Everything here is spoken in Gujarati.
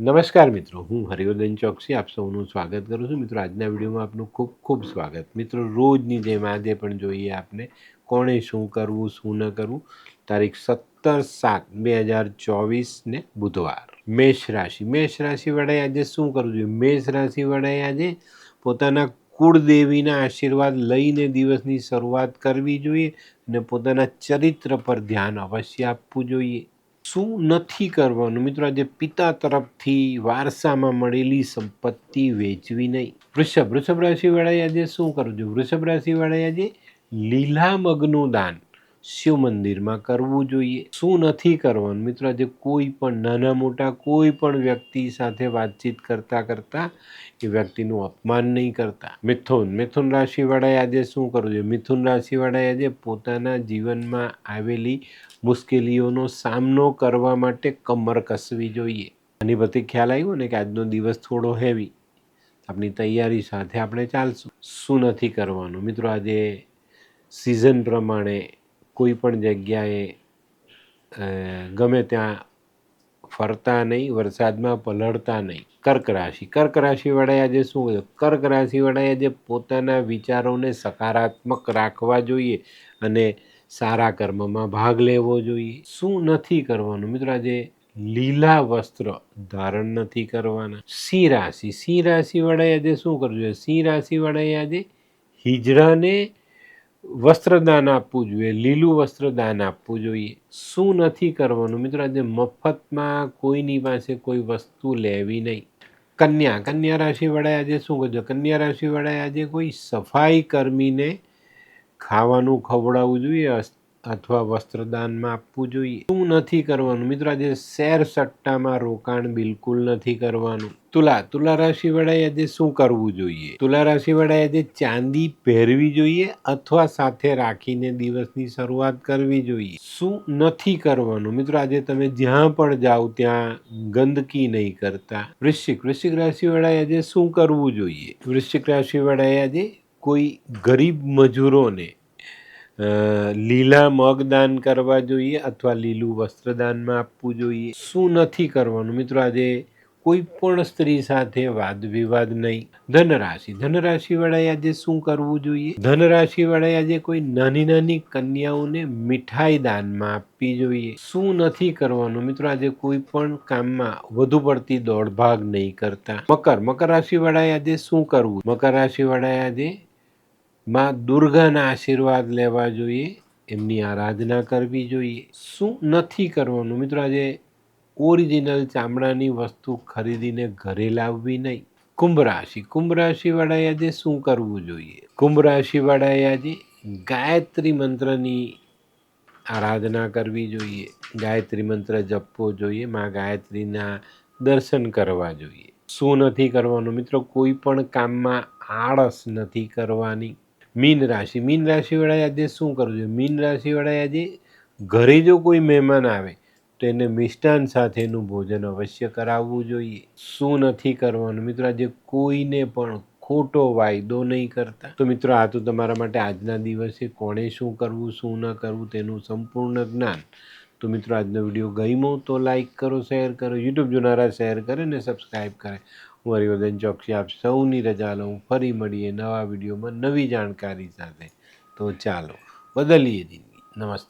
નમસ્કાર મિત્રો હું હરિવર્ધન ચોકસી આપ સૌનું સ્વાગત કરું છું મિત્રો આજના વિડીયોમાં આપનું ખૂબ ખૂબ સ્વાગત। મિત્રો રોજની જેમ આજે પણ જોઈએ આપને કોણે શું કરવું, શું ન કરવું? તારીખ સત્તર સાત બે હજાર ચોવીસને બુધવાર, મેષ રાશિ. મેષ રાશિવાળાએ આજે શું કરવું જોઈએ? મેષ રાશિવાળાએ આજે પોતાના કુળદેવીના આશીર્વાદ લઈને દિવસની શરૂઆત કરવી જોઈએ અને પોતાના ચરિત્ર પર ધ્યાન અવશ્ય આપવું જોઈએ. શું નથી કરવાનું? મિત્રો, આજે પિતા તરફથી વારસામાં મળેલી સંપત્તિ વેચવી નહીં. વૃષભ વૃષભ રાશિવાળાએ આજે શું કરવું જોઈએ વૃષભ રાશિવાળાએ આજે લીલા મગનું દાન શિવ મંદિરમાં કરવું જોઈએ. શું નથી કરવાનું? મિત્રો, આજે કોઈ પણ નાના મોટા કોઈ પણ વ્યક્તિ સાથે વાતચીત કરતાં કરતાં એ વ્યક્તિનું અપમાન નહીં કરતા. મિથુન મિથુન રાશિવાળાએ આજે શું કરવું જોઈએ? મિથુન રાશિવાળાએ આજે પોતાના જીવનમાં આવેલી મુશ્કેલીઓનો સામનો કરવા માટે કમર કસવી જોઈએ. આની બધી ખ્યાલ આવ્યો ને કે આજનો દિવસ થોડો હેવી આપણી તૈયારી સાથે આપણે ચાલશું. શું નથી કરવાનું? મિત્રો, આજે સિઝન પ્રમાણે કોઈ પણ જગ્યાએ ગમે ત્યાં ફરતા નહીં, વરસાદમાં પલળતા નહીં. કર્ક રાશિ. કર્ક રાશિવાળાએ આજે શું કહ્યું કર્ક રાશિવાળાએ આજે પોતાના વિચારોને સકારાત્મક રાખવા જોઈએ અને સારા કર્મમાં ભાગ લેવો જોઈએ. શું નથી કરવાનું? મિત્રો, આજે લીલા વસ્ત્ર ધારણ નથી કરવાના. સિંહ રાશિ. સિંહ રાશિવાળાએ આજે શું કરવું જોઈએ? સિંહ રાશિવાળાએ આજે હિજડાને વસ્ત્રદાન આપવું જોઈએ, લીલું વસ્ત્રદાન આપવું જોઈએ. શું નથી કરવાનું? મિત્રો, આજે મફતમાં કોઈની પાસે કોઈ વસ્તુ લેવી નહીં. કન્યા કન્યા રાશિવાળાએ આજે શું કરજો કન્યા રાશિવાળાએ આજે કોઈ સફાઈ કર્મીને ખાવાનું ખવડાવવું જોઈએ અથવા વસ્ત્રદાનમાં આપવું જોઈએ. શું નથી કરવાનું? મિત્રો, આજે શેર સટ્ટામાં રોકાણ બિલકુલ નથી કરવાનું. તુલા તુલા રાશિવાળાએ આજે શું કરવું જોઈએ? તુલા રાશિવાળાએ આજે ચાંદી પહેરવી જોઈએ અથવા સાથે રાખીને દિવસની શરૂઆત કરવી જોઈએ? શું નથી કરવાનું? મિત્રો, આજે તમે જ્યાં પણ જાઓ, ત્યાં ગંદકી નહીં કરતા. વૃશ્ચિક વૃશ્ચિક રાશિવાળાએ આજે શું કરવું જોઈએ? વૃશ્ચિક રાશિવાળાએ આજે કોઈ ગરીબ મજૂરોને લીલા મગ દાન કરવા જોઈએ અથવા લીલું વસ્ત્રદાનમાં આપવું જોઈએ? શું નથી કરવાનું? મિત્રો, આજે કોઈ પણ સ્ત્રી સાથે વાદ વિવાદ નહીં. ધનરાશિ. ધનરાશિવાળાએ આજે શું કરવું જોઈએ? ધનરાશિવાળાએ આજે કોઈ નાની નાની કન્યાઓને મીઠાઈ દાનમાં આપવી જોઈએ. શું નથી કરવાનું? મિત્રો, આજે કોઈ પણ કામમાં વધુ પડતી દોડભાગ નહીં કરતા. મકર. મકર રાશિવાળાએ આજે શું કરવું? મકર રાશિવાળાએ આજે માં દુર્ગાના આશીર્વાદ લેવા જોઈએ. એમની આરાધના કરવી જોઈએ. શું નથી કરવાનું? મિત્રો, આજે ઓરિજિનલ ચામડાની વસ્તુ ખરીદીને ઘરે લાવવી નહીં. કુંભ રાશિ. કુંભ રાશિવાળાએ આજે શું કરવું જોઈએ? કુંભ રાશિવાળાએ આજે ગાયત્રી મંત્રની આરાધના કરવી જોઈએ. ગાયત્રી મંત્ર જપવો જોઈએ. માં ગાયત્રીના દર્શન કરવા જોઈએ. શું નથી કરવાનું મિત્રો? કોઈ પણ કામમાં આળસ નથી કરવાની. મીન રાશિ. મીન રાશિવાળાએ આજે શું કરવું જોઈએ? મીન રાશિવાળાએ આજે ઘરે જો કોઈ મહેમાન આવે તો એને મિષ્ટાન સાથેનું ભોજન અવશ્ય કરાવવું જોઈએ. શું નથી કરવાનું? મિત્રો, આજે કોઈને પણ ખોટો વાયદો નહીં કરતા. તો મિત્રો, આ તો તમારા માટે આજના દિવસે કોણે શું કરવું, શું ન કરવું તેનું સંપૂર્ણ જ્ઞાન. તો મિત્રો, આજનો વીડિયો ગમ્યો તો લાઇક કરો, શેર કરો, યુટ્યુબ જોનારા શેર કરે ને સબસ્ક્રાઈબ કરે. હું હરિવર્ધન ચોકસી આપ સૌની રજા લઉં. ફરી મળીએ નવા વિડીયોમાં નવી જાણકારી સાથે. તો ચાલો, બદલીએ જિંદગી. નમસ્તે.